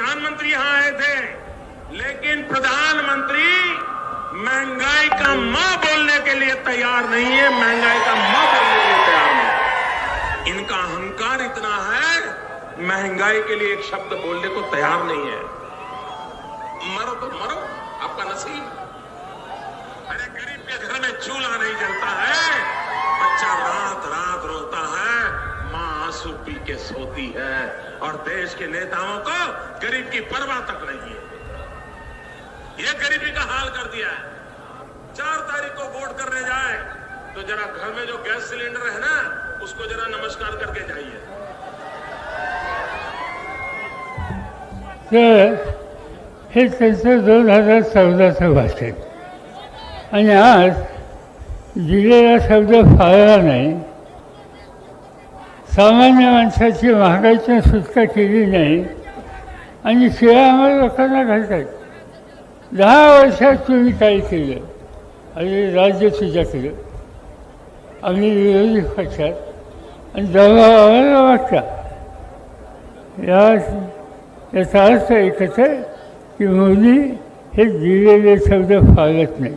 प्रधानमंत्री यहाँ आए थे। लेकिन प्रधानमंत्री महँगाई का माँ बोलने के लिए तैयार नहीं है, महँगाई का माँ बोलने के लिए तैयार नहीं इनका अहंकार इतना है, महँगाई के लिए एक शब्द बोलने को तैयार नहीं है। मरो तो मरो, आपका नसीब। आँसू पी के सोती है? और देश के नेताओं को गरीब की परवाह तक नहीं है। ये गरीबी का हाल कर दिया है। चार तारीख को वोट करने जाए तो जरा घर में जो गैस सिलेंडर है ना, उसको जरा नमस्कार करके जाइए। हे त्यांचं दोन हज़ार चौदाचं भाषण आणि आज दिलेला शब्द फाळला नाही। सामान्य माणसाची महागाईची सुटका केली नाही आणि शिळा आम्हाला लोकांना घालतात. दहा वर्षात तुम्ही काय केलं? आणि राज्य तुझ्याकडं आम्ही विरोधी पक्षात. आणि दबाव आम्हाला वाटता या याचा अर्थ एकच आहे की मोदी हे दिलेले शब्द फाळत नाही